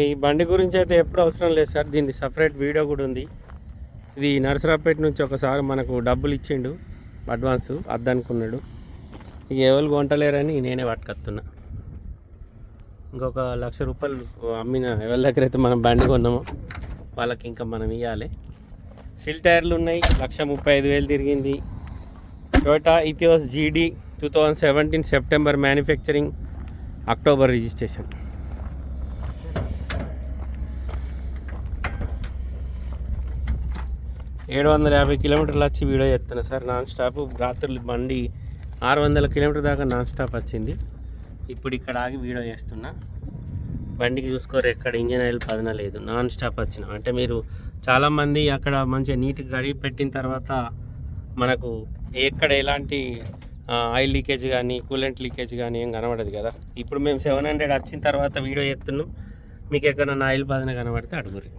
ఈ బండి గురించి అయితే ఎప్పుడు అవసరం లేదు సార్. దీనికి సపరేట్ వీడియో కూడా ఉంది. ఇది నరసరావుపేట నుంచి ఒకసారి మనకు డబ్బులు ఇచ్చిండు. అడ్వాన్స్ అద్దనుకున్నాడు. ఇక ఎవరు కొంటలేరని నేనే పట్టుకొస్తున్నా. ఇంకొక లక్ష రూపాయలు అమ్మిన ఎవరి దగ్గర అయితే మనం బండి కొన్నామో వాళ్ళకి ఇంకా మనం ఇవ్వాలి సిల్ టైర్లు ఉన్నాయి. లక్ష ముప్పై ఐదు వేలు తిరిగింది. Toyota Etios GD two thousand seventeen September manufacturing October registration ఏడు వందల యాభై కిలోమీటర్లు వచ్చి వీడియో చేస్తున్నా సార్. నాన్ స్టాప్ రాత్రులు బండి ఆరు వందల కిలోమీటర్ దాకా నాన్ స్టాప్ వచ్చింది. ఇప్పుడు ఇక్కడ ఆగి వీడియో చేస్తున్నా. బండికి చూసుకోరు ఎక్కడ ఇంజన్ ఆయిల్ పదన లేదు. నాన్ స్టాప్ వచ్చిన. అంటే మీరు చాలామంది అక్కడ మంచిగా నీట్గా కడిగి పెట్టిన తర్వాత మనకు ఎక్కడ ఎలాంటి ఆయిల్ లీకేజ్ కానీ కూలెంట్ లీకేజ్ కానీ ఏం కనబడదు కదా. ఇప్పుడు మేము సెవెన్ హండ్రెడ్ వచ్చిన తర్వాత వీడియో చేస్తున్నాం. మీకు ఎక్కడన్నా ఆయిల్ పదన కనబడితే అడుగురి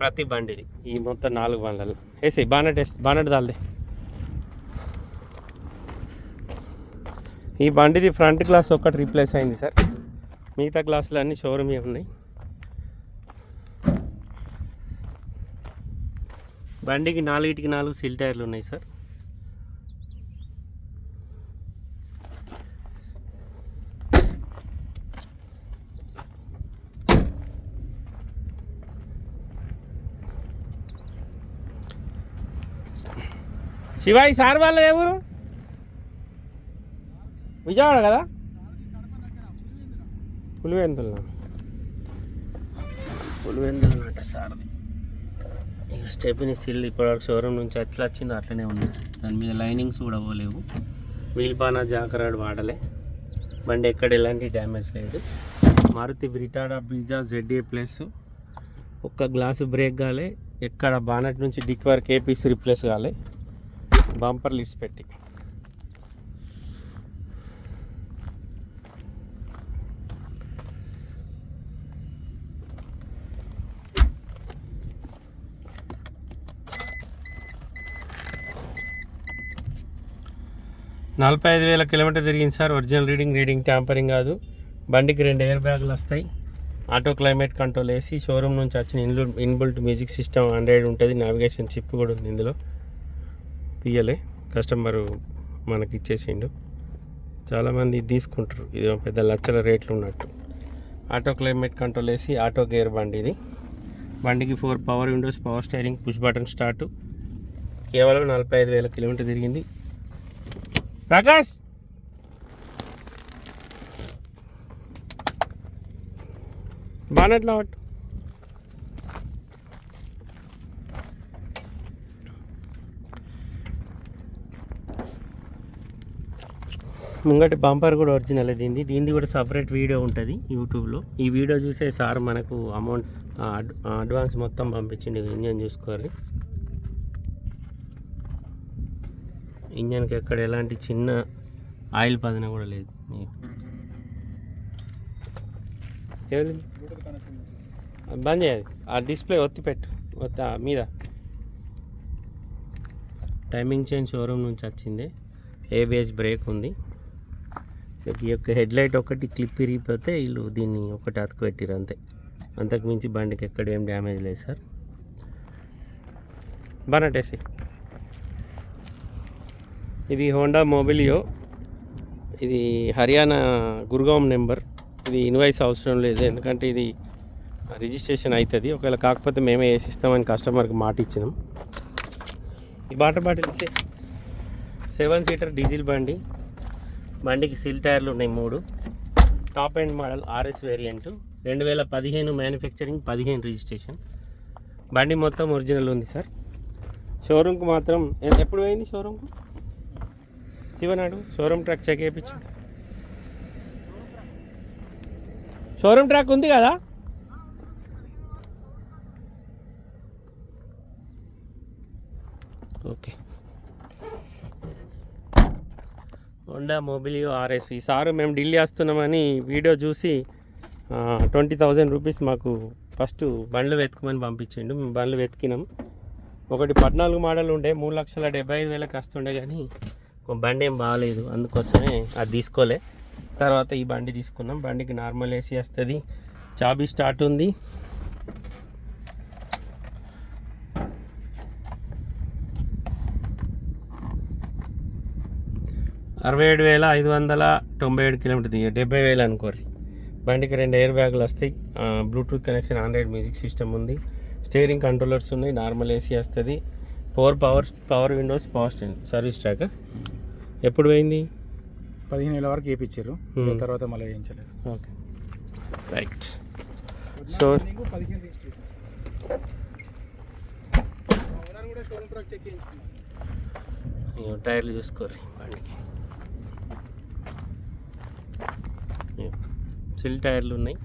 ప్రతి బండిది. ఈ మొత్తం నాలుగు బండ్లలో వేసి బానట్ వేసి బానట్ దాల్ది. ఈ బండిది ఫ్రంట్ గ్లాస్ ఒక్కటి రీప్లేస్ అయింది సార్. మిగతా గ్లాసులు అన్నీ షోరూమ్ ఉన్నాయి. బండికి నాలుగిటికి నాలుగు సిల్ టైర్లు ఉన్నాయి సార్. శివాయి సార్ వాళ్ళ ఎవరు విజయవాడ కదా? పులివెందుల పులివెందుల సార్ సార్ది. ఇక స్టెప్ని సిల్ ఇప్పటివరకు షోరూమ్ నుంచి ఎట్లా వచ్చింది అట్లనే ఉంది. దాని మీద లైనింగ్స్ కూడా పోలేవు. వీల్పాన జాకరాడు వాడలే. బండి ఎక్కడ ఎలాంటి డ్యామేజ్ లేదు. మారుతి బ్రిటాడా బీజా జెడ్ఏ ప్లస్. ఒక్క గ్లాసు బ్రేక్ కాలే. ఎక్కడ బానట్ నుంచి డిక్ వరకు ఏ పీస్ రిప్లేస్ కాలే. బంపర్ లిడ్స్ పెట్టి. నలభై ఐదు వేల కిలోమీటర్ తిరిగింది sir. Original reading reading tampering కాదు. బండికి రెండు ఎయిర్ బ్యాగులు వస్తాయి. ఆటో క్లైమేట్ కంట్రోల్ వేసి షోరూమ్ నుంచి వచ్చిన ఇన్లు ఇన్బుల్ట్ మ్యూజిక్ సిస్టమ్ ఆండ్రాయిడ్ ఉంటుంది. నావిగేషన్ చిప్ కూడా ఉంది ఇందులో. తీయలే కస్టమర్ మనకి ఇచ్చేసిండు. చాలామంది తీసుకుంటారు. ఇది పెద్ద లచ్చల రేట్లు ఉన్నట్టు. ఆటో క్లైమేట్ కంట్రోల్ వేసి ఆటో గేర్ బండి ఇది. బండికి four power windows power steering push button start. కేవలం నలభై ఐదు వేల కిలోమీటర్ తిరిగింది. ప్రకాష్! బానట్లా పట్టు ముంగటి బంపర్ కూడా ఒరిజినల్ దీనిది. దీనిది కూడా సపరేట్ వీడియో ఉంటుంది యూట్యూబ్లో ఈ వీడియో చూసే సార్ మనకు అమౌంట్ అడ్వాన్స్ మొత్తం పంపించింది ఇంజన్ చూసుకోవాలి. ఇంజన్కి ఎక్కడ ఎలాంటి చిన్న ఆయిల్ పదన కూడా లేదు. బంద్ చేయాలి ఆ డిస్ప్లే ఒత్తి పెట్టు. ఒత్తి మీద. టైమింగ్ చైన్ షోరూమ్ నుంచి వచ్చింది. ఏబిఎస్ బ్రేక్ ఉంది. ఈ యొక్క హెడ్ లైట్ ఒకటి క్లిప్ ఇరిగిపోతే వీళ్ళు దీన్ని ఒకటి అతుకు పెట్టిరు అంతే. అంతకు మించి బండికి ఎక్కడ ఏం డ్యామేజ్ లేదు సార్. బనటేసి ఇది హోండా మొబిలియో. ఇది హర్యానా గురుగాం నెంబర్. ఇది ఇన్వాయిస్ అవసరం లేదు ఎందుకంటే ఇది రిజిస్ట్రేషన్ అవుతుంది ఒకవేళ కాకపోతే మేమే వేసిస్తామని కస్టమర్కి మాట ఇచ్చినాం. ఈ బాట బాటిల్ సెవెన్ సీటర్ డీజిల్ బండి. బండికి సిల్ టైర్లు ఉన్నాయి మూడు. Top end model RS variant రెండు వేల పదిహేను మ్యానుఫ్యాక్చరింగ్ పదిహేను రిజిస్ట్రేషన్ బండి మొత్తం ఒరిజినల్ ఉంది సార్. షోరూమ్కి మాత్రం ఎప్పుడు పోయింది షోరూమ్కు శివనాడు షోరూమ్ ట్రాక్ చెక్ చేయించు. షోరూమ్ ట్రాక్ ఉంది కదా ఓకే హోండా మొబిలియో ఆర్ఎస్ ఈసారి మేము ఢిల్లీ వస్తున్నామని వీడియో చూసి ట్వంటీ థౌజండ్ రూపీస్ మాకు ఫస్ట్ బండ్లు వెతుకుమని పంపించిండు. మేము బండ్లు వెతికినాం. ఒకటి పద్నాలుగు మోడల్ ఉండే మూడు లక్షల డెబ్బై ఐదు వేలకు వస్తుండే కానీ బండి ఏం బాగాలేదు అందుకోసమే అది తీసుకోలే. తర్వాత ఈ బండి తీసుకున్నాం. బండికి నార్మల్ ఏసీ వస్తుంది. చాబీ స్టార్ట్ ఉంది. అరవై ఏడు వేల ఐదు వందల తొంభై ఏడు కిలోమీటర్ దిగి డెబ్బై వేలు అనుకోరి బండికి రెండు ఎయిర్ బ్యాగులు వస్తాయి. Bluetooth connection Android music system ఉంది. స్టీరింగ్ కంట్రోలర్స్ ఉన్నాయి. నార్మల్ ఏసీ వస్తుంది. Four power power windows power stand service track ఎప్పుడు పోయింది? పదిహేను వేల వరకు వేయించారు Hmm. తర్వాత మళ్ళీ వేయించలేదు. ఓకే రైట్ సో పదిహేను రిజిస్ట్రేషన్ కూడా షోరూమ్ ట్రాక్ చెక్ చేయించుకున్నాను ఇగో టైర్లు చూసుకోర్రి బండికి ఇగో సిల్ టైర్లు ఉన్నాయి.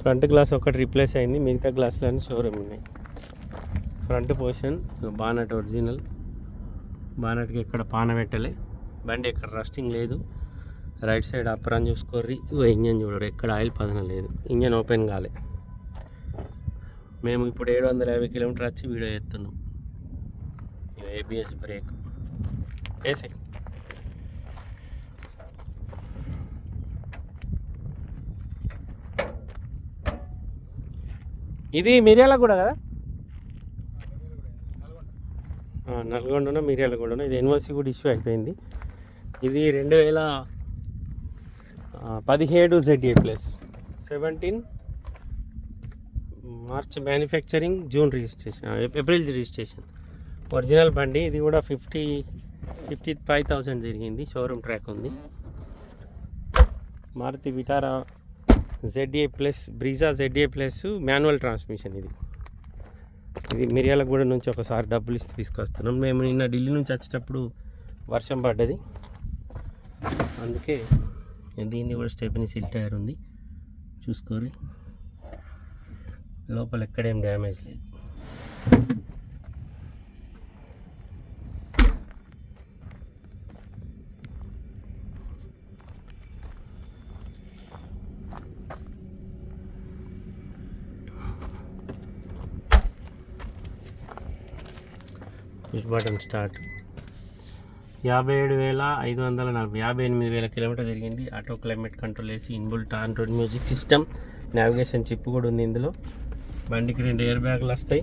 ఫ్రంట్ గ్లాస్ ఒకటి రీప్లేస్ అయింది మిగతా గ్లాసులన్నీ షోరూమ్ ఉన్నాయి. Front portion bonnet original. బానట్కి ఎక్కడ పాన పెట్టలే. బండి ఎక్కడ రస్టింగ్ లేదు. రైట్ సైడ్ అప్రాన్ చూసుకోర్రి. ఇగో ఇంజన్ చూడరు ఎక్కడ ఆయిల్ పదన లేదు. ఇంజన్ ఓపెన్ కాలే. మేము ఇప్పుడు ఏడు వందల యాభై కిలోమీటర్ వచ్చి వీడియో చేస్తున్నాం. ABS brake. వేసే ఇది మిర్యాల కూడా కదా? ఆ, నల్గొండలో మిర్యాల కూడా ఇది ఎన్ఓసి కూడా ఇష్యూ అయిపోయింది. ఇది రెండు వేల పదిహేడు ZA plus seventeen March manufacturing June registration April registration original బండి ఇది కూడా ఫిఫ్టీ ఫిఫ్టీ ఫైవ్ థౌసండ్ జరిగింది. షోరూమ్ ట్రాక్ ఉంది. Maruti Vitara ZA plus Brezza ZA plus manual transmission ఇది. ఇది మిర్యాలగూడ నుంచి ఒకసారి డబ్బులు ఇస్తే తీసుకొస్తున్నాం. మేము నిన్న ఢిల్లీ నుంచి వచ్చేటప్పుడు వర్షం పడ్డది. అందుకే దీన్ని కూడా స్టెప్ని సిల్ టైర్ ఉంది. చూసుకోరి లోపల ఎక్కడేం డ్యామేజ్ లేదు. Push button start. యాభై ఏడు వేల ఐదు వందల నలభై యాభై ఎనిమిది వేల కిలోమీటర్ తిరిగింది. ఆటో క్లైమేట్ కంట్రోల్ వేసి inbuilt Android music system. Navigation chip కూడా ఉంది ఇందులో. బండికి రెండు ఎయిర్ బ్యాగులు వస్తాయి.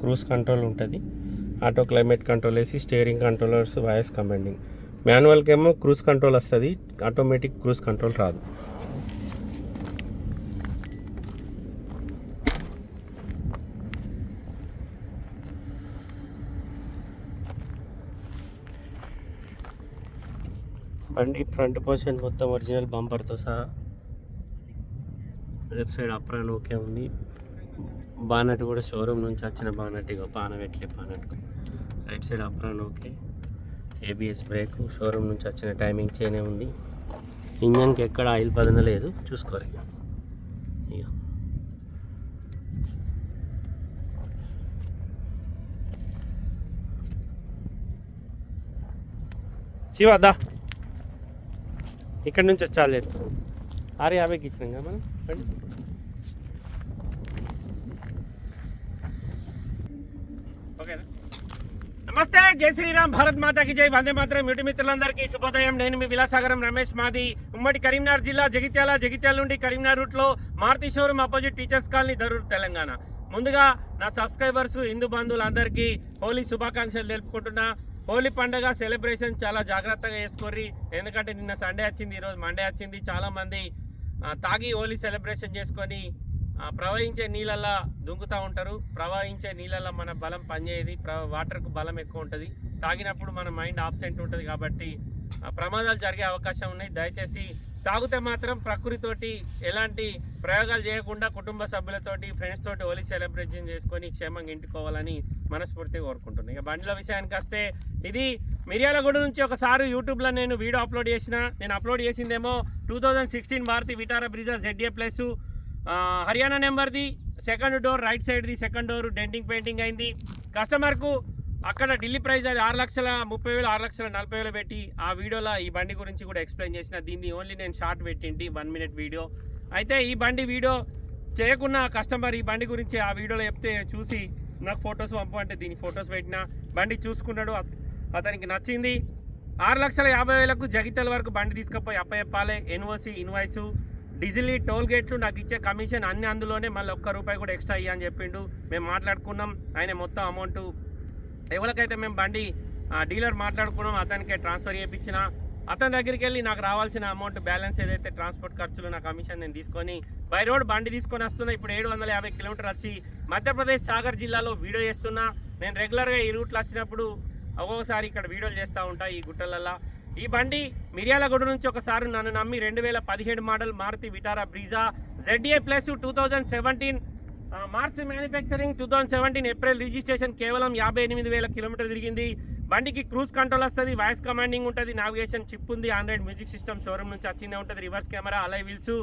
క్రూజ్ కంట్రోల్ ఉంటుంది. ఆటో క్లైమేట్ కంట్రోల్ వేసి స్టీరింగ్ కంట్రోలర్స్ వాయిస్ కమాండింగ్ మాన్యువల్కి ఏమో క్రూజ్ కంట్రోల్ వస్తుంది. ఆటోమేటిక్ క్రూజ్ కంట్రోల్ రాదు. ఫ్రంట్ ఫ్రంట్ పోర్షన్ మొత్తం ఒరిజినల్ బంపర్తో సహా. లెఫ్ట్ సైడ్ అప్రాన్ ఓకే ఉంది. బానట్ కూడా షోరూమ్ నుంచి వచ్చిన బానట్ ఇక పాన బానట్కు right side apron okay. ABS brake showroom నుంచి వచ్చిన టైమింగ్ చేయనే ఉంది. ఇంజన్కి ఎక్కడ ఆయిల్ పదన లేదు చూసుకోరు ఇక ఇక శివ దా. ఇక్కడ నుంచి వచ్చాలి ఆరు యాభైకి ఇచ్చినాం కదా మనం? ఓకేనా? నమస్తే జై శ్రీరామ్ భారత్ మాతాకి జై. వందే మాత్రం. యూటి మిత్రులందరికీ శుభోదయం. నేను మీ విలాసాగరం రమేష్ మాది. ఉమ్మడి కరీంనగర్ జిల్లా జగిత్యాల జగిత్యాల నుండి కరీంనగర్ రూట్లో Maruti showroom opposite teachers colony Darur Telangana. ముందుగా నా సబ్స్క్రైబర్స్ హిందూ బంధువులందరికీ హోలీ శుభాకాంక్షలు తెలుపుకుంటున్నా. హోలీ పండుగ సెలబ్రేషన్ చాలా జాగ్రత్తగా చేసుకోర్రి ఎందుకంటే నిన్న సండే వచ్చింది ఈరోజు మండే వచ్చింది. చాలామంది తాగి హోలీ సెలబ్రేషన్ చేసుకొని ప్రవహించే నీళ్ళల్లో దుంకుతూ ఉంటారు. ప్రవహించే నీళ్ళల్లో మన బలం పనిచేయదు. ప్ర వాటర్కు బలం ఎక్కువ ఉంటుంది. తాగినప్పుడు మన మైండ్ ఆబ్సెంట్ ఉంటుంది కాబట్టి ప్రమాదాలు జరిగే అవకాశం ఉన్నాయి. దయచేసి తాగితే మాత్రం ప్రకృతితోటి ఎలాంటి ప్రయోగాలు చేయకుండా కుటుంబ సభ్యులతోటి ఫ్రెండ్స్ తోటి హోలీ సెలబ్రేషన్ చేసుకొని క్షేమంగా ఇంటికోవాలని మనస్ఫూర్తిగా కోరుకుంటున్నాను ఇక బండిల విషయానికి వస్తే ఇది మిర్యాలగూడ నుంచి ఒకసారి యూట్యూబ్లో నేను వీడియో అప్లోడ్ చేసిన నేను అప్లోడ్ చేసిందేమో two thousand sixteen Bharati Vitara Brezza ZA plus Haryana నెంబర్ది second door right సైడ్ది సెకండ్ డోర్ డెంటింగ్ పెయింటింగ్ అయింది. కస్టమర్కు అక్కడ ఢిల్లీ ప్రైస్ అది ఆరు లక్షల ముప్పై వేలు ఆరు లక్షల నలభై వేలు పెట్టి ఆ వీడియోలో ఈ బండి గురించి కూడా ఎక్స్ప్లెయిన్ చేసిన. దీన్ని ఓన్లీ నేను షార్ట్ పెట్టింటి వన్ మినిట్ వీడియో అయితే ఈ బండి వీడియో చేయకున్న కస్టమర్ ఈ బండి గురించి ఆ వీడియోలో చెప్తే చూసి నాకు ఫొటోస్ పంపు అంటే దీని ఫొటోస్ పెట్టిన బండి చూసుకున్నాడు అతనికి నచ్చింది. ఆరు లక్షల యాభై వేలకు జగిత్యాల వరకు బండి తీసుకుపోయి అప్పచెప్పాలి. ఎన్ఓసి ఇన్వాయిస్ డీజిల్ టోల్ గేట్లు నాకు ఇచ్చే కమిషన్ అన్ని అందులోనే మళ్ళీ ఒక్క రూపాయి కూడా ఎక్స్ట్రా ఇయ్య అని చెప్పిండు. మేము మాట్లాడుకున్నాం ఆయన మొత్తం అమౌంట్. ఎవరికైతే మేము బండి డీలర్ మాట్లాడుకున్నాం అతనికే ట్రాన్స్ఫర్ చేయించిన అతని దగ్గరికి వెళ్ళి నాకు రావాల్సిన అమౌంట్ బ్యాలెన్స్ ఏదైతే ట్రాన్స్పోర్ట్ ఖర్చులు నా కమిషన్ నేను తీసుకొని బై రోడ్ బండి తీసుకొని వస్తున్నా. ఇప్పుడు ఏడు వందల యాభై కిలోమీటర్ వచ్చి మధ్యప్రదేశ్ సాగర్ జిల్లాలో వీడియో చేస్తున్నా. నేను రెగ్యులర్గా ఈ రూట్లో వచ్చినప్పుడు ఒక్కొక్కసారి ఇక్కడ వీడియోలు చేస్తూ ఉంటా ఈ గుట్టలల్లో. ఈ బండి మిర్యాలగూడ నుంచి ఒకసారి నన్ను నమ్మి రెండు వేల పదిహేడు model Maruti Vitara Brezza ZA plus two thousand seventeen March manufacturing two thousand seventeen April registration కేవలం యాభై ఎనిమిది వేల కిలోమీటర్ తిరిగింది. బండికి క్రూజ్ కంట్రోల్ వస్తుంది వాయిస్ కమాండింగ్ ఉంటుంది నావిగేషన్ చిప్ ఉంది ఆండ్రాయిడ్ మ్యూజిక్ సిస్టమ్ షోరూమ్ నుంచి వచ్చిందే ఉంటుంది reverse camera alloy wheels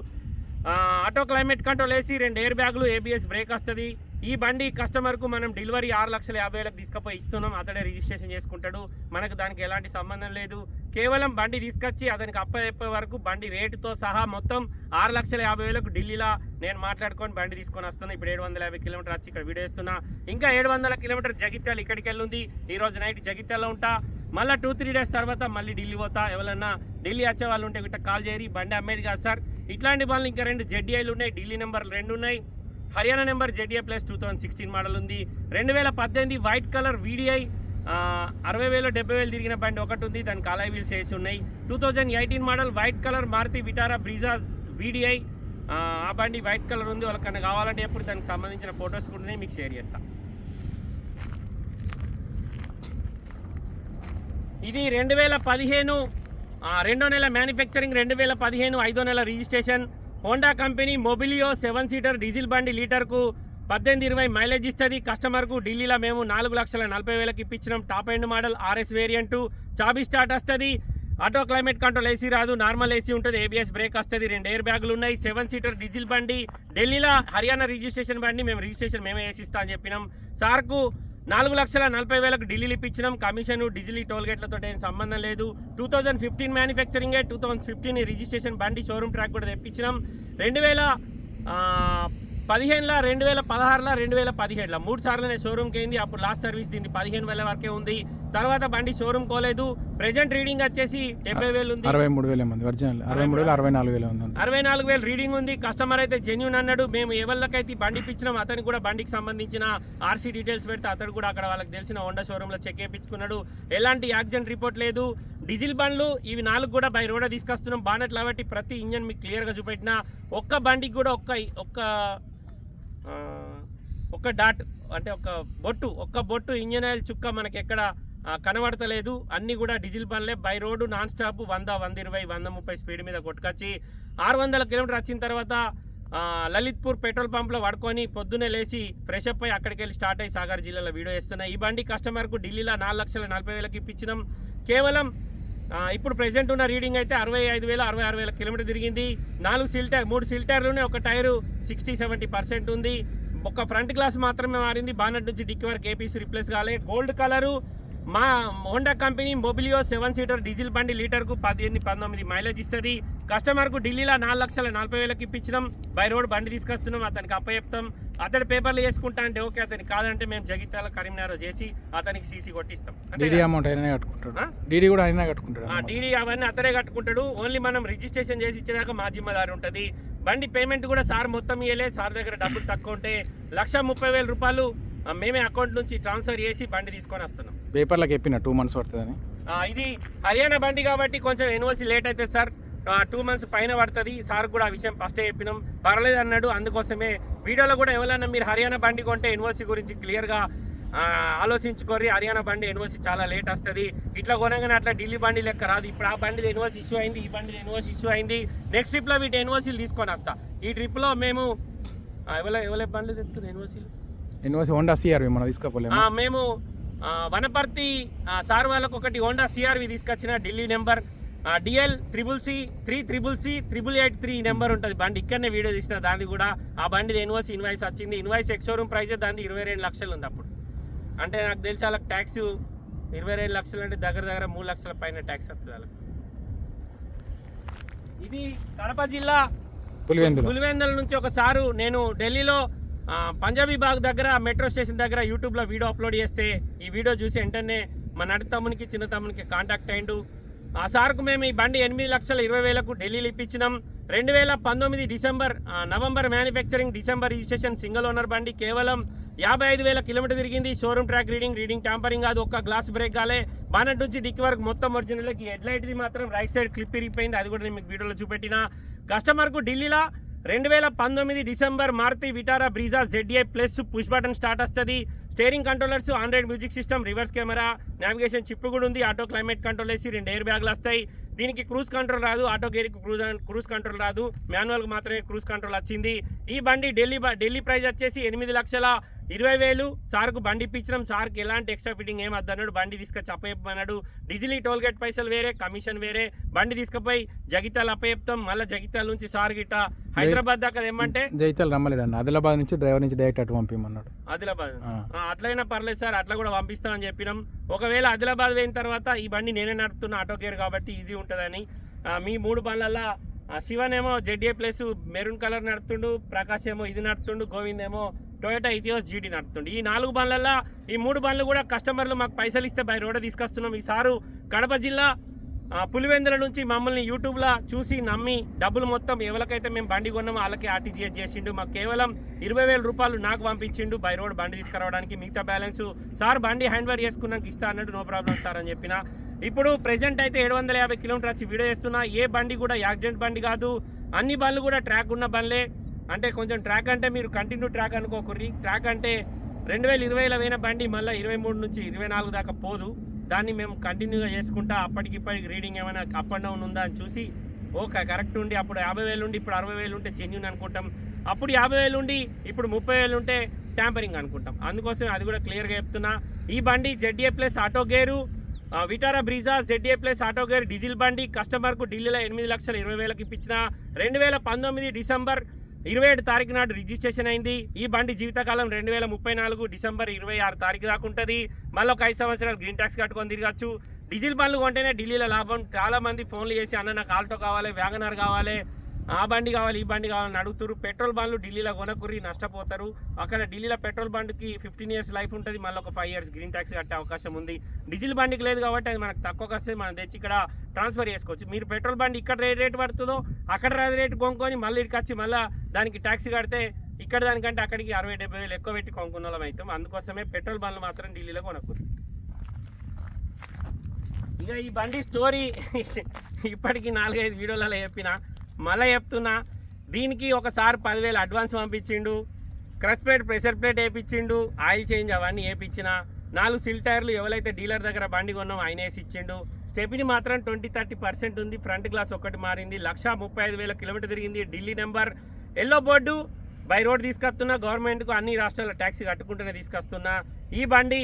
auto climate control వేసి రెండు ఎయిర్ బ్యాగులు ఏబిఎస్ బ్రేక్ వస్తుంది. ఈ బండి కస్టమర్కు మనం డెలివరీ ఆరు లక్షల యాభై వేలకు తీసుకుపోయి ఇస్తున్నాం. అతడే రిజిస్ట్రేషన్ చేసుకుంటాడు. మనకు దానికి ఎలాంటి సంబంధం లేదు. కేవలం బండి తీసుకొచ్చి అతనికి అప్పచెప్పే వరకు బండి రేటుతో సహా మొత్తం ఆరు లక్షల యాభై వేలకు ఢిల్లీలో నేను మాట్లాడుకొని బండి తీసుకొని వస్తున్నా. ఇప్పుడు ఏడు వందల యాభై కిలోమీటర్ వచ్చి ఇక్కడ వీడియో ఇస్తున్నా. ఇంకా ఏడు వందల కిలోమీటర్ జగిత్యాల ఇక్కడికి వెళ్ళింది. ఈ రోజు నైట్ జగిత్యాలలో ఉంటా. మళ్ళీ టూ త్రీ డేస్ తర్వాత మళ్ళీ ఢిల్లీ పోతా. ఎవరన్నా ఢిల్లీ వచ్చే వాళ్ళు ఉంటే ఇట్లా కాల్ చేయరు. బండి అమ్మేది కాదు సార్. ఇట్లాంటి బండ్లు ఇంకా రెండు జెడ్డీఐలు ఉన్నాయి. ఢిల్లీ నెంబర్ రెండు ఉన్నాయి. Haryana number Z A plus two thousand sixteen model ఉంది. రెండు వేల పద్దెనిమిది వైట్ కలర్ వీడిఐ అరవై వేలు డెబ్బై వేలు తిరిగిన బండి ఒకటి ఉంది. దానికి అలాయ్ వీల్స్ వేసి ఉన్నాయి. Two thousand eighteen model white colour Maruti Vitara Brezza VDI ఆ బండి వైట్ కలర్ ఉంది. వాళ్ళకన్నా కావాలంటే ఎప్పుడు దానికి సంబంధించిన ఫొటోస్ కూడా మీకు షేర్ చేస్తా. ఇది రెండు వేల పదిహేను రెండో నెల మ్యానుఫ్యాక్చరింగ్ రెండు వేల పదిహేను ఐదో నెల registration Honda company Mobilio seven seater diesel బండి లీటర్కు పద్దెనిమిది ఇరవై మైలేజ్ ఇస్తుంది. కస్టమర్కు ఢిల్లీలో మేము నాలుగు లక్షల నలభై వేలకు ఇప్పించినాం. Top end model RS variant. చాబీ start వస్తుంది. ఆటో క్లైమేట్ కంట్రోల్ ఏసీ రాదు. నార్మల్ ఏసీ ఉంటుంది. ఏబిఎస్ బ్రేక్ వస్తుంది. రెండు ఎయిర్ బ్యాగులు ఉన్నాయి. సెవెన్ సీటర్ డీజిల్ బండి. ఢిల్లీలో హర్యానా రిజిస్ట్రేషన్ బండి. మేము రిజిస్ట్రేషన్ మేమే వేసిస్తా అని చెప్పినాం. సార్కు నాలుగు లక్షల నలభై వేలకు ఢిల్లీలు ఇప్పించినాం కమిషన్ డిజిలీ టోల్ గేట్లతో ఏం సంబంధం లేదు. Two thousand fifteen manufacturing two thousand fifteen registration బండి షోరూమ్ ట్రాక్ కూడా తెప్పించినాం. రెండు వేల పదిహేనులో రెండు వేల పదహారులో రెండు వేల పదిహేడులో. మూడు సార్లు నేను షోరూమ్కి అయింది. అప్పుడు లాస్ట్ సర్వీస్ దీన్ని పదిహేను వేల వరకే ఉంది. తర్వాత బండి షోరూమ్ కోలేదు. ప్రెజెంట్ రీడింగ్ వచ్చేసి డెబ్బై వేలు ఉంది. అరవై మూడు వేలు ఉంది. ఒరిజినల్ అరవై మూడు వేలు అరవై నాలుగు వేలు ఉంది. అరవై నాలుగు వేలు రీడింగ్ ఉంది. కస్టమర్ అయితే జెన్యున్ అన్నాడు. మేము ఎవరికైతే బండి ఇప్పించినాం అతనికి కూడా బండికి సంబంధించిన ఆర్సీ డీటెయిల్స్ పెడితే అతడు కూడా అక్కడ వాళ్ళకి తెలిసిన హోండా షోరూంలో చెక్ చేయించుకున్నాడు. ఎలాంటి యాక్సిడెంట్ రిపోర్ట్ లేదు. డీజిల్ బండ్లు ఇవి నాలుగు కూడా బై రోడ్ తీసుకొస్తున్నాం. బానెట్ కాబట్టి ప్రతి ఇంజన్ మీకు క్లియర్గా చూపెట్టిన ఒక్క బండికి కూడా ఒక్క ఒక్క ఒక డాట్ అంటే ఒక బొట్టు ఒక్క బొట్టు ఇంజన్ ఆయిల్ చుక్క మనకి ఎక్కడ కనబడతలేదు. అన్నీ కూడా డీజిల్ బండ్లే. బై రోడ్డు నాన్ స్టాప్ వంద వంద ఇరవై వంద ముప్పై స్పీడ్ మీద కొట్టుకొచ్చి ఆరు వందల కిలోమీటర్ వచ్చిన తర్వాత లలిత్పూర్ పెట్రోల్ పంప్లో పడుకొని పొద్దున్నే లేచి ఫ్రెష్ అప్ అయ్యి అక్కడికి వెళ్ళి స్టార్ట్ అయ్యి సాగర్ జిల్లాలో వీడియో వేస్తున్నాయి ఈ బండి కస్టమర్కు ఢిల్లీలో నాలుగు లక్షల నలభై వేలకు ఇప్పించినాం. కేవలం ఇప్పుడు ప్రెసెంట్ ఉన్న రీడింగ్ అయితే అరవై ఐదు వేల అరవై ఆరు వేల కిలోమీటర్ తిరిగింది. నాలుగు సిల్ టైర్ మూడు సిల్టర్లునే ఒక టైరు సిక్స్టీ సెవెంటీ పర్సెంట్ ఉంది. ఒక ఫ్రంట్ గ్లాస్ మాత్రమే మారింది. బానట్ నుంచి డిక్కి వరకు ఏపీసీ రిప్లేస్ కాలే. గోల్డ్ కలరు మా Honda company Mobilio seven seater diesel బండి లీటర్కు పద్దెనిమిది పంతొమ్మిది మైలేజ్ ఇస్తుంది. కస్టమర్కు ఢిల్లీలో నాలుగు లక్షల నలభై వేలకు ఇప్పించినాం. బై రోడ్ బండి తీసుకొస్తున్నాం అతనికి అప్పచెప్తాం. అతడి పేపర్లు చేసుకుంటా అంటే ఓకే అతనికి కాదంటే మేము జగిత్యాల కరీంనగర్ చేసి అతనికి సీసీ కొట్టిస్తాం. డీడీ అమౌంట్ అయినా కట్టుకుంటాడు. ఆ? డీడీ కూడా అయినా కట్టుకుంటాడు ఆ డీడీ అవన్నీ అతనే కట్టుకుంటాడు. ఓన్లీ మనం రిజిస్ట్రేషన్ చేసి ఇచ్చేదాకా మా జిమ్మదారి ఉంటుంది. బండి పేమెంట్ కూడా సార్ మొత్తం ఇయ్యలే. సార్ దగ్గర డబ్బులు తక్కువ ఉంటే లక్ష ముప్పై వేల రూపాయలు మేమే అకౌంట్ నుంచి ట్రాన్స్ఫర్ చేసి బండి తీసుకొని వస్తున్నాం. పేపర్లకు చెప్పిన టూ మంత్స్ పడుతుందని. ఇది హర్యానా బండి కాబట్టి కొంచెం ఎన్ఓసి లేట్ అవుతుంది సార్. టూ మంత్స్ పైన పడుతుంది. సార్ కూడా ఆ విషయం ఫస్టే చెప్పినాం. పర్లేదు అన్నాడు. అందుకోసమే వీడియోలో కూడా ఎవరైనా మీరు హర్యానా బండి కొంటే ఎన్ఓసి గురించి క్లియర్గా ఆలోచించుకోరి హర్యానా బండి ఎన్ఓసి చాలా లేట్ వస్తుంది. ఇట్లా కొనగానే అట్లా ఢిల్లీ బండి లెక్క రాదు. ఇప్పుడు ఆ బండి ఎన్ఓసి ఇష్యూ అయింది ఈ బండి ఎన్ఓసి ఇష్యూ అయింది. నెక్స్ట్ ట్రిప్లో వీటి ఎన్ఓసీలు తీసుకొని వస్తా. ఈ ట్రిప్లో మేము ఎవరి ఎవరి బండ్లు తెస్తుంది ఎన్ఓసీలు ఎన్ఓసి హోండా సిఆర్వి మనం తీసుకపోలేము? మేము వనపర్తి సార్ వాళ్ళకు ఒకటి హోండా సిఆర్వి తీసుకొచ్చిన Delhi number. DL triple C three triple C triple eight three number ఉంటుంది. బండి ఇక్కడనే వీడియో తీసిన దాన్ని కూడా ఆ బండి ఎన్ఓసి ఇన్వాయిస్ వచ్చింది. ఇన్వాయిస్ ఎక్స్ షోరూమ్ ప్రైస్ దాన్ని ఇరవై రెండు లక్షలు ఉంది అప్పుడు. అంటే నాకు తెలిసి వాళ్ళకి ట్యాక్స్ ఇరవై రెండు లక్షలు అంటే దగ్గర దగ్గర మూడు లక్షల పైన ట్యాక్స్ వస్తుంది వాళ్ళకి. ఇది కడప జిల్లా పులివెందులు నుంచి ఒక సారు. నేను ఢిల్లీలో పంజాబీ బాగ్ దగ్గర మెట్రో స్టేషన్ దగ్గర యూట్యూబ్లో వీడియో అప్లోడ్ చేస్తే ఈ వీడియో చూసి వెంటనే మా నడి తమ్మునికి చిన్న తమ్మునికి కాంటాక్ట్ అయిండు ఆ సార్కు మేము ఈ బండి ఎనిమిది లక్షల ఇరవై వేలకు ఢిల్లీలో ఇప్పించినాం. రెండు వేల పంతొమ్మిది December November manufacturing December registration single owner బండి కేవలం యాభై ఐదు వేల కిలోమీటర్ తిరిగింది. Showroom track reading reading tampering కాదు ఒక్క గ్లాస్ బ్రేక్ కాలే. బానట్ నుంచి డిక్కి వరకు మొత్తం ఒరిజినల్కి హెడ్ లైట్ది మాత్రం రైట్ సైడ్ క్లిప్ ఇరిగిపోయింది. అది కూడా నేను మీకు వీడియోలో చూపెట్టిన. కస్టమర్కు ఢిల్లీలో రెండు వేల పంతొమ్మిది December Maruti Vitara Brezza Z A plus push button start వస్తుంది. Steering controllers Android music system reverse camera navigation chip కూడా ఉంది. ఆటో క్లైమేట్ కంట్రోల్ వేసి రెండు ఎయిర్ బ్యాగ్లు వస్తాయి. దీనికి క్రూజ్ కంట్రోల్ రాదు. ఆటో గేర్కి క్రూజ్ క్రూజ్ కంట్రోల్ రాదు. మాన్యువల్కి మాత్రమే క్రూజ్ కంట్రోల్ వచ్చింది. ఈ బండి ఢిల్లీ ఢిల్లీ ప్రైస్ వచ్చేసి ఎనిమిది లక్షల ఇరవై వేలు సార్కు బండి ఇప్పించడం సార్కి ఎలాంటి ఎక్స్ట్రా ఫిట్టింగ్ ఏం వద్దన్నాడు బండి తీసుకొచ్చి అప్పచెప్పమన్నాడు డీజిల్ టోల్ గేట్ పైసలు వేరే కమిషన్ వేరే. బండి తీసుకుపోయి జగిత్యాల అప్పచెప్తాం మళ్ళీ జగిత్యాల నుంచి సార్ గిట్ట హైదరాబాద్ దాకా ఏమంటే జైతాలు రమ్మలేడు ఆదిలాబాద్ నుంచి డ్రైవర్ నుంచి డైరెక్ట్ అటు పంపించమన్నాడు ఆదిలాబాద్ అట్లయినా పర్లేదు సార్ అట్లా కూడా పంపిస్తామని చెప్పినాం. ఒకవేళ ఆదిలాబాద్ పోయిన తర్వాత ఈ బండి నేనే నడుపుతున్న ఆటో గేర్ కాబట్టి ఈజీ ఉంటుందని. మీ మూడు బండ్లల్లో శివన్ ఏమో Z A plus maroon colour నడుపుతుండు Prakash ఏమో ఇది నడుపుతుండు గోవింద్ ఏమో టొయోటా ఇథియోస్ జీడీ నడుపుతుండు. ఈ నాలుగు బండ్లల్లో ఈ మూడు బండ్లు కూడా కస్టమర్లు మాకు పైసలు ఇస్తే బై రోడ్డు తీసుకొస్తున్నాం. ఈ సారు కడప జిల్లా పులివెందుల నుంచి మమ్మల్ని యూట్యూబ్లో చూసి నమ్మి డబ్బులు మొత్తం ఎవరికైతే మేము బండి కొన్నామో వాళ్ళకి ఆర్టీజీఎస్ చేసిండు. మాకు కేవలం ఇరవై వేల రూపాయలు నాకు పంపించిండు. బై రోడ్ బండి తీసుకురావడానికి మిగతా బ్యాలెన్స్ సార్ బండి హ్యాండ్ ఓవర్ చేసుకున్నాక ఇస్తా అన్నట్టు నో ప్రాబ్లం సార్ అని చెప్పిన. ఇప్పుడు ప్రెజెంట్ అయితే ఏడు వందల యాభై కిలోమీటర్ వచ్చి వీడియో చేస్తున్నా. ఏ బండి కూడా యాక్సిడెంట్ బండి కాదు. అన్ని బండ్లు కూడా ట్రాక్ ఉన్న బండ్లే. అంటే కొంచెం ట్రాక్ అంటే మీరు కంటిన్యూ ట్రాక్ అనుకోకర్రి. ట్రాక్ అంటే రెండు వేల ఇరవైలో పోయిన బండి మళ్ళీ ఇరవై మూడు నుంచి ఇరవై నాలుగు దాకా పోదు. దాన్ని మేము కంటిన్యూగా చేసుకుంటా అప్పటికి ఇప్పటికి రీడింగ్ ఏమైనా అప్ అండ్ డౌన్ ఉందా అని చూసి ఓకే కరెక్ట్ ఉండి అప్పుడు యాభై వేలు ఉండి ఇప్పుడు అరవై వేలు ఉంటే జెన్యున్ అనుకుంటాం. అప్పుడు యాభై వేలు ఉండి ఇప్పుడు ముప్పై వేలు ఉంటే ట్యాంపరింగ్ అనుకుంటాం. అందుకోసం అది కూడా క్లియర్గా చెప్తున్నా. ఈ బండి Z A plus auto gear Vitara Brezza Z A plus auto gear diesel బండి కస్టమర్కు ఢిల్లీలో ఎనిమిది లక్షల ఇరవై వేలకు ఇప్పించిన. రెండు వేల పంతొమ్మిది డిసెంబర్ ఇరవై ఏడు తారీఖు నాడు రిజిస్ట్రేషన్ అయింది. ఈ బండి జీవితకాలం రెండు వేల ముప్పై నాలుగు డిసెంబర్ ఇరవై ఆరు తారీఖు దాకా ఉంటుంది. మళ్ళీ ఒక ఐదు సంవత్సరాలు గ్రీన్ ట్యాక్స్ కట్టుకొని తిరగచ్చు. డీజిల్ బండ్లు కొంటేనే ఢిల్లీలో లాభం. చాలామంది ఫోన్లు చేసి అన్న నాకు ఆల్టో కావాలి వ్యాగనర్ కావాలి ఆ బండి కావాలి ఈ బండి కావాలని అడుగుతారు పెట్రోల్ బండ్లు ఢిల్లీలో కొనకుర్రి నష్టపోతారు. అక్కడ ఢిల్లీలో పెట్రోల్ బండ్కి ఫిఫ్టీన్ ఇయర్స్ లైఫ్ ఉంటుంది. మళ్ళీ ఒక ఫైవ్ ఇయర్స్ గ్రీన్ ట్యాక్స్ కట్టే అవకాశం ఉంది. డీజిల్ బండికి లేదు కాబట్టి అది మనకు తక్కువకి వస్తే మనం తెచ్చి ఇక్కడ ట్రాన్స్ఫర్ చేసుకోవచ్చు. మీరు పెట్రోల్ బండి ఇక్కడ రేట్ రేట్ పడుతుందో అక్కడ రేట్ కొనుక్కొని మళ్ళీ ఇక్కడికి వచ్చి మళ్ళీ దానికి ట్యాక్స్ కడితే ఇక్కడ దానికంటే అక్కడికి అరవై డెబ్బై వేలు ఎక్కువ పెట్టి కొనుక్కున్న వాళ్ళం అవుతాం. అందుకోసమే పెట్రోల్ బండ్లు మాత్రం ఢిల్లీలో కొనకూడదు. ఇక ఈ బండి స్టోరీ ఇప్పటికి నాలుగైదు వీడియోలలో చెప్పిన మళ్ళీ చెప్తున్నా దీనికి ఒకసారి పదివేలు అడ్వాన్స్ పంపించిండు క్రష్ ప్లేట్ ప్రెషర్ ప్లేట్ వేయించిండు ఆయిల్ చేంజ్ అవన్నీ వేయించిన నాలుగు సిల్ టైర్లు ఎవరైతే డీలర్ దగ్గర బండి కొన్నాం ఆయన వేసి ఇచ్చిండు. స్టెపిని మాత్రం ట్వంటీ థర్టీ పర్సెంట్ ఉంది ఫ్రంట్ గ్లాస్ ఒకటి మారింది లక్ష ముప్పై ఐదు వేల కిలోమీటర్ తిరిగింది Delhi number yellow board. By road తీసుకొస్తున్నా గవర్నమెంట్కు అన్ని రాష్ట్రాల ట్యాక్సీ కట్టుకుంటూనే తీసుకొస్తున్నా. ఈ బండి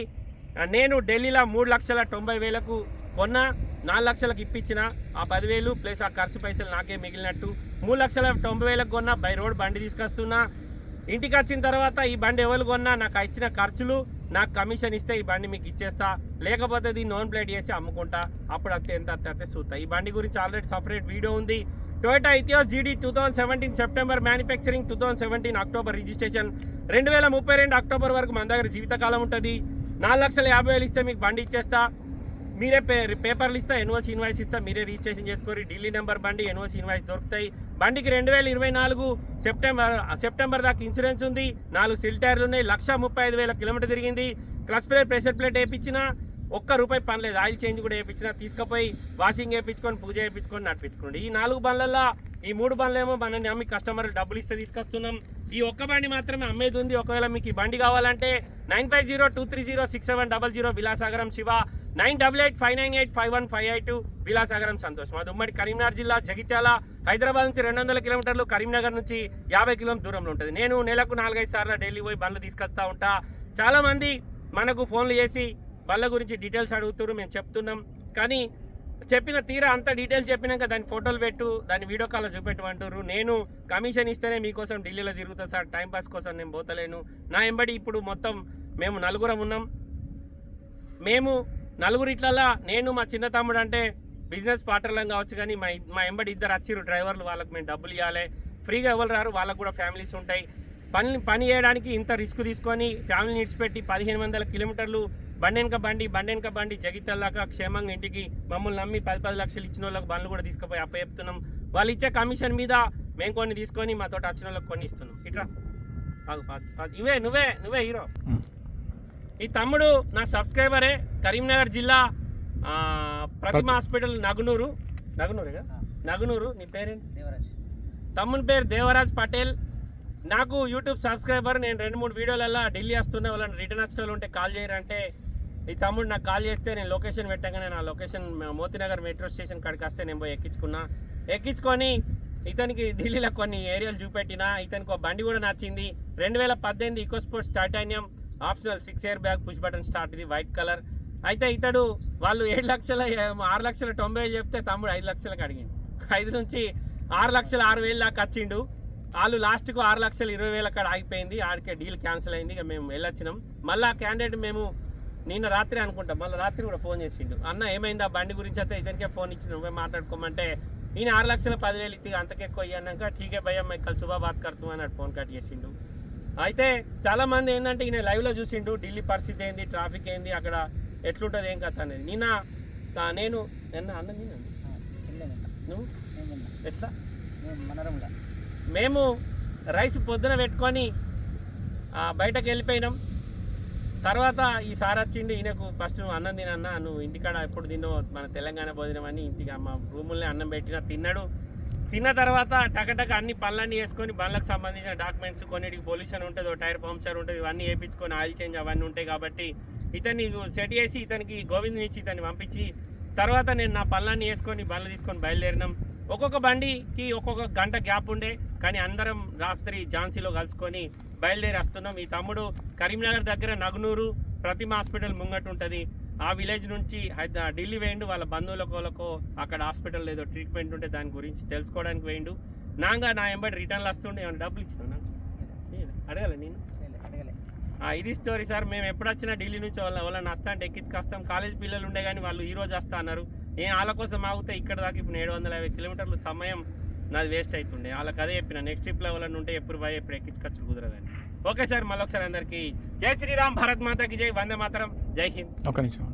నేను ఢిల్లీలో మూడు లక్షల తొంభై వేలకు కొన్న నాలుగు లక్షలకు ఇప్పించిన ఆ పదివేలు ప్లస్ ఆ ఖర్చు పైసలు నాకే మిగిలినట్టు మూడు లక్షల తొంభై వేలకు కొన్న బై రోడ్ బండి తీసుకొస్తున్నా. ఇంటికి వచ్చిన తర్వాత ఈ బండి ఎవరు కొన్నా నాకు ఇచ్చిన ఖర్చులు నాకు కమిషన్ ఇస్తే ఈ బండి మీకు ఇచ్చేస్తా. లేకపోతే దీన్ని నోన్ ప్లేట్ చేసి అమ్ముకుంటా. అప్పుడు అత్తే ఎంత అత్తే అత్తే చూస్తా ఈ బండి గురించి ఆల్రెడీ సపరేట్ వీడియో ఉంది. Toyota Etios GD two thousand seventeen September manufacturing two thousand seventeen October registration. రెండు వేల ముప్పై రెండు అక్టోబర్ వరకు మన దగ్గర జీవితకాలం ఉంటుంది. నాలుగు లక్షల యాభై వేలు ఇస్తే మీకు బండి ఇచ్చేస్తా. మీరే పే పేపర్లు ఇస్తా ఎన్ఓసి ఇన్వాయిస్ ఇస్తా మీరే రిజిస్ట్రేషన్ చేసుకోరి ఢిల్లీ నెంబర్ బండి ఎన్ఓసి ఇన్వాయిస్ దొరుకుతాయి. బండికి రెండు వేల ఇరవై నాలుగు సెప్టెంబర్ సెప్టెంబర్ దాకా ఇన్సూరెన్స్ ఉంది. నాలుగు సిల్ టైర్లు ఉన్నాయి. లక్ష ముప్పై ఐదు వేల కిలోమీటర్ తిరిగింది. క్లచ్ ప్లేట్ ప్రెషర్ ప్లేట్ వేయించిన ఒక్క రూపాయి పనిలేదు ఆయిల్ చేంజ్ కూడా వేయించిన తీసుకుపోయి వాషింగ్ వేయించుకొని పూజ వేయించుకొని నడిపించుకోండి. ఈ నాలుగు బండ్లల్లో ఈ మూడు బండ్లేమో మనల్ని అమ్మి కస్టమర్ డబ్బులు ఇస్తే తీసుకొస్తున్నాం. ఈ ఒక్క బండి మాత్రమే అమ్మేది ఉంది. ఒకవేళ మీకు ఈ బండి కావాలంటే nine five zero two three zero six seven double zero Vilasagaram Shiva nine double eight five nine eight five one five eight Vilasagaram Santosh. మాది ఉమ్మడి కరీంనగర్ జిల్లా జగిత్యాల. హైదరాబాద్ నుంచి రెండు వందల కిలోమీటర్లు కరీంనగర్ నుంచి యాభై కిలోమీటర్ దూరంలో ఉంటుంది. నేను నెలకు నాలుగైదు సార్లు ఢిల్లీ పోయి బండ్లు తీసుకొస్తా ఉంటా. చాలామంది మనకు ఫోన్లు చేసి బళ్ళ గురించి డీటెయిల్స్ అడుగుతారు మేము చెప్తున్నాం. కానీ చెప్పిన తీరా అంత డీటెయిల్స్ చెప్పినాక దాని ఫోటోలు పెట్టు దాని వీడియో కాల్ చూపెట్టమంటారు నేను కమిషన్ ఇస్తేనే మీకోసం ఢిల్లీలో తిరుగుతా సార్ టైంపాస్ కోసం నేను పోతలేను. నా ఎంబడి ఇప్పుడు మొత్తం మేము నలుగురం ఉన్నాం. మేము నలుగురిట్లలా నేను మా చిన్న తమ్ముడు అంటే బిజినెస్ పార్ట్నర్లం కావచ్చు కానీ మా మా ఎంబడి ఇద్దరు వచ్చిర్రు డ్రైవర్లు వాళ్ళకి మేము డబ్బులు ఇవ్వాలి ఫ్రీగా ఎవరు రారు వాళ్ళకు కూడా ఫ్యామిలీస్ ఉంటాయి. పని పని చేయడానికి ఇంత రిస్క్ తీసుకొని ఫ్యామిలీని ఇడిచిపెట్టి పదిహేను వందల కిలోమీటర్లు బండెనక బండి బండెనక బండి జగిత్యాల దాకా క్షేమంగా ఇంటికి మమ్మల్ని నమ్మి పది పది లక్షలు ఇచ్చిన వాళ్ళకి బండ్లు కూడా తీసుకుపోయి అప్పచెప్తున్నాం. వాళ్ళు ఇచ్చే కమిషన్ మీద మేము కొన్ని తీసుకొని మా తోట వచ్చిన వాళ్ళకి కొన్ని ఇస్తున్నాం. ఇట్రా. ఇవే నువ్వే నువ్వే హీరో. ఈ తమ్ముడు నా సబ్స్క్రైబరే కరీంనగర్ జిల్లా ఆ, ప్రతిమ హాస్పిటల్ నగునూరు. నగునూరుగా నగునూరు నీ పేరేంటి? దేవరాజ్. తమ్ముని పేరు దేవరాజ్ పటేల్. నాకు యూట్యూబ్ సబ్స్క్రైబర్ నేను రెండు మూడు వీడియోలల్లో ఢిల్లీ వస్తున్న వాళ్ళని రిటర్న్ వచ్చిన వాళ్ళు ఉంటే కాల్ చేయరంటే ఈ తమ్ముడు నాకు కాల్ చేస్తే నేను లొకేషన్ పెట్టగానే నా లొకేషన్ మోతీనగర్ మెట్రో స్టేషన్ కాడికి వస్తే నేను పోయి ఎక్కించుకున్నా. ఎక్కించుకొని ఇతనికి ఢిల్లీలో కొన్ని ఏరియాలు చూపెట్టిన ఇతనికి ఒక బండి కూడా నచ్చింది. రెండు వేల పద్దెనిమిది eco sports titanium optional six air bag push button start ఇది వైట్ కలర్. అయితే ఇతడు వాళ్ళు ఏడు లక్షల ఆరు లక్షల తొంభై వేలు చెప్తే తమ్ముడు ఐదు లక్షలకు అడిగిండు. ఐదు నుంచి ఆరు లక్షల ఆరు వేలు దాకా వచ్చిండు. వాళ్ళు లాస్ట్కు ఆరు లక్షల ఇరవై వేల అక్కడ ఆగిపోయింది. ఆడికే డీల్ క్యాన్సిల్ అయింది. ఇక మేము వెళ్ళొచ్చినాం. మళ్ళీ ఆ క్యాండిడేట్ మేము నిన్న రాత్రి అనుకుంటాం మళ్ళీ రాత్రి కూడా ఫోన్ చేసిండు. అన్న ఏమైంది? ఆ బండి గురించి అయితే ఇతనికే ఫోన్ ఇచ్చి నువ్వే మాట్లాడుకోమంటే ఈయన ఆరు లక్షల పదివేలు ఇత్తి అంతకెక్కువ అయ్యాక ఠీకే భయ్యా మేము కల్ సుబా బాత్ కడుతూ అన్నాడు ఫోన్ కట్ చేసిండు. అయితే చాలా మంది ఏంటంటే ఈయన లైవ్లో చూసిండు ఢిల్లీ పరిస్థితి ఏంది ట్రాఫిక్ ఏంది అక్కడ ఎట్లుంటుంది ఏం కథ అనేది. నిన్న నేను నిన్న అన్న నేను నువ్వు? నేను ఎట్లా? నేను మేము రైస్ పొద్దున పెట్టుకొని బయటకు వెళ్ళిపోయినాం. తర్వాత ఈ సార్ వచ్చిండు ఈయనకు ఫస్ట్ నువ్వు అన్నం తినన్నా నువ్వు ఇంటికాడ ఎప్పుడు తిన్నావు మన తెలంగాణ భోజనం అని ఇంటికి మా రూముల్నే అన్నం పెట్టిన తిన్నాడు. తిన్న తర్వాత టకటక అన్ని పనులన్నీ వేసుకొని బండ్లకు సంబంధించిన డాక్యుమెంట్స్ కొన్నిటికి పొల్యూషన్ ఉంటుంది టైర్ పంక్చర్ ఉంటుంది ఇవన్నీ వేయించుకొని ఆయిల్ చేంజ్ అవన్నీ ఉంటాయి కాబట్టి ఇతన్ని సెట్ చేసి ఇతనికి గోవింద్ని ఇచ్చి ఇతన్ని పంపించి తర్వాత నేను నా పనులన్నీ వేసుకొని బండ్లు తీసుకొని బయలుదేరినాం. ఒక్కొక్క బండికి ఒక్కొక్క గంట గ్యాప్ ఉండే కానీ అందరం రాత్రి ఝాన్సీలో కలుసుకొని బయలుదేరి వస్తున్నాం. ఈ తమ్ముడు కరీంనగర్ దగ్గర నగునూరు ప్రతిమ హాస్పిటల్ ముంగట ఉంటుంది. ఆ విలేజ్ నుంచి ఢిల్లీ వేయండు. వాళ్ళ బంధువులకు అక్కడ హాస్పిటల్ ఏదో ట్రీట్మెంట్ ఉంటే దాని గురించి తెలుసుకోవడానికి వేయండు. నాగా నా ఎంబడి రిటర్న్లు వస్తుండే. ఏమైనా డబ్బులు ఇచ్చిన నాకు అడగాలి నేను ఇది స్టోరీ సార్. మేము ఎప్పుడు వచ్చినా ఢిల్లీ నుంచి వాళ్ళ వాళ్ళని వస్తా అంటే ఎక్కించుకొస్తాం. కాలేజ్ పిల్లలు ఉండే కానీ వాళ్ళు ఈ రోజు వస్తా అన్నారు. నేను వాళ్ళ కోసం ఆగితే. ఇక్కడ దాకా ఇప్పుడు ఏడు వందల యాభై కిలోమీటర్లు సమయం నాది వేస్ట్ అవుతుండే వాళ్ళకి అదే చెప్పిన నెక్స్ట్ ట్రిప్లో వాళ్ళని ఉంటే ఎప్పుడు పోయి ఎప్పుడు ఎక్కించుకొచ్చు కుదరదని. ఓకే సార్ మళ్ళొకసారి అందరికీ జై శ్రీరామ్ భారత్ మాతకి జై వందే మాతరం జై హింద్. ఒక నిమిషం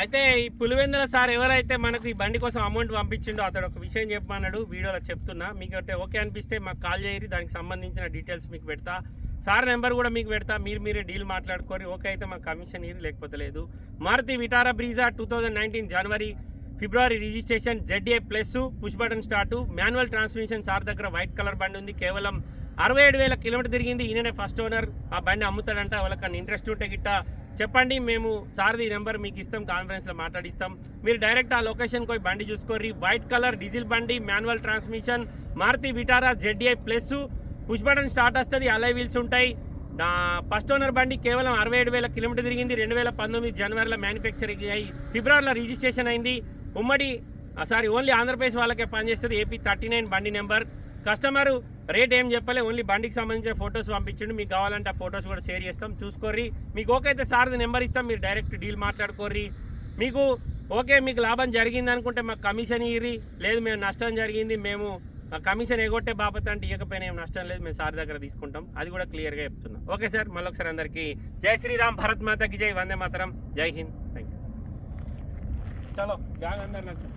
అయితే ఈ పులివెందుల సార్ ఎవరైతే మనకు ఈ బండి కోసం అమౌంట్ పంపించిండో అతడు ఒక విషయం చెప్పమన్నాడు వీడియోలో చెప్తున్నా. మీకు అంటే ఓకే అనిపిస్తే మాకు కాల్ చేయరి దానికి సంబంధించిన డీటెయిల్స్ మీకు పెడతా. సార్ నెంబర్ కూడా మీకు పెడతా మీరు మీరే డీల్ మాట్లాడుకోరి. ఓకే అయితే మాకు కమిషన్ ఇరి లేకపోతే లేదు. Maruti Vitara Brezza two thousand nineteen January February registration Z A plus push button start manual transmission sir దగ్గర వైట్ కలర్ బండి ఉంది. కేవలం అరవై ఏడు వేల కిలోమీటర్ తిరిగింది. ఈయననే ఫస్ట్ ఓనర్ ఆ బండి అమ్ముతాడంట. వాళ్ళకి ఇంట్రెస్ట్ ఉంటే గిట్ట చెప్పండి. మేము సార్ది నెంబర్ మీకు ఇస్తాం. కాన్ఫరెన్స్లో మాట్లాడిస్తాం. మీరు డైరెక్ట్ ఆ లొకేషన్కి పోయి బండి చూసుకోర్రి. వైట్ కలర్ డీజిల్ బండి manual transmission Maruti Vitara Z A plus push button start వస్తుంది. అలై వీల్స్ ఉంటాయి. నా ఫస్ట్ ఓనర్ బండి కేవలం అరవై ఏడు వేల కిలోమీటర్ తిరిగింది. రెండు వేల పంతొమ్మిది జనవరిలో మ్యానుఫ్యాక్చరింగ్ అయ్యి ఫిబ్రవరిలో రిజిస్ట్రేషన్ అయింది. ఉమ్మడి సారీ ఓన్లీ ఆంధ్రప్రదేశ్ వాళ్ళకే పనిచేస్తుంది. ఏపీ థర్టీ నైన్ బండి నెంబర్. కస్టమరు రేట్ ఏం చెప్పలే ఓన్లీ బండికి సంబంధించిన ఫొటోస్ పంపించండి. మీకు కావాలంటే ఆ ఫొటోస్ కూడా షేర్ చేస్తాం చూసుకోర్రి. మీకు ఓకే అయితే సార్ది నెంబర్ ఇస్తాం మీరు డైరెక్ట్ డీల్ మాట్లాడుకోర్రి. మీకు ఓకే మీకు లాభం జరిగింది అనుకుంటే మాకు కమిషన్ ఇయ్యి లేదు మేము నష్టం జరిగింది మేము కమిషన్ ఎగొట్టే బాపత అంటే ఇవ్వకపోయినా ఏం నష్టం లేదు మేము సార్ దగ్గర తీసుకుంటాం. అది కూడా క్లియర్గా చెప్తున్నాం. ఓకే సార్ మళ్ళొకసారి అందరికీ జై శ్రీరామ్ భరత్ మాతకి జై వందే మాతరం. జై హింద్. థ్యాంక్ యూ చలో జాగ్ అందరు నాకు